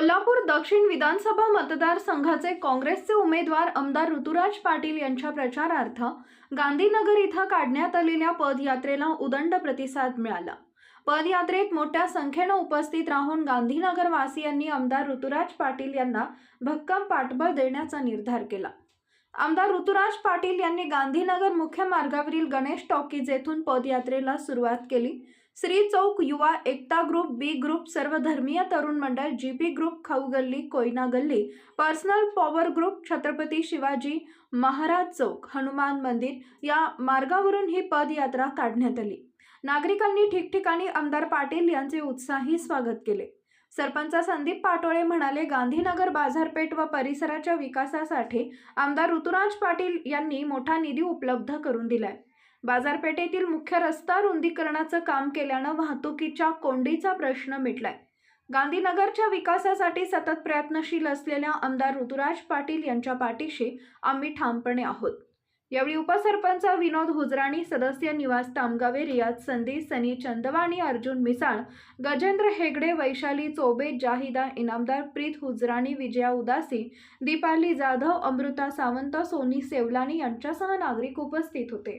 कोल्हापूर दक्षिण विधानसभा मतदारसंघाचे काँग्रेसचे उमेदवार आमदार ऋतुराज पाटील यांच्या प्रचारार्थ गांधीनगर इथं काढण्यात आलेल्या पदयात्रेला उदंड प्रतिसाद मिळाला. पदयात्रेत मोठ्या संख्येनं उपस्थित राहून गांधीनगरवासियांनी आमदार ऋतुराज पाटील यांना भक्कम पाठबळ देण्याचा निर्धार केला. आमदार ऋतुराज पाटील यांनी गांधीनगर मुख्य मार्गावरील गणेश टॉकीज येथून पदयात्रेला सुरुवात केली. श्री चौक युवा एकता ग्रुप बी ग्रुप सर्वधर्मीय तरुण मंडळ G P group Khau Galli Koyna Galli personal power group Chhatrapati Shivaji Maharaj चौक हनुमान मंदिर या मार्गावरून ही पदयात्रा काढण्यात आली. नागरिकांनी ठिकठिकाणी आमदार पाटील यांचे उत्साही स्वागत केले. सरपंच संदीप पाटोळे म्हणाले गांधीनगर बाजारपेठ व परिसराच्या विकासासाठी आमदार ऋतुराज पाटील यांनी मोठा निधी उपलब्ध करून दिलाय. बाजारपेठेतील मुख्य रस्ता रुंदीकरणाचं काम केल्यानं वाहतुकीच्या कोंडीचा प्रश्न मिटलाय. गांधीनगरच्या विकासासाठी सतत प्रयत्नशील असलेल्या आमदार ऋतुराज पाटील यांच्या पाठीशी आम्ही ठामपणे आहोत. यावेळी उपसरपंच विनोद हुजराणी सदस्य निवास तामगावे रियाज संधी सनी चंदवाणी अर्जुन मिसाळ गजेंद्र हेगडे वैशाली चोबे जाहिदा इनामदार प्रीत हुजराणी विजया उदासी दीपाली जाधव अमृता सावंत सोनी सेवलानी यांच्यासह नागरिक उपस्थित होते.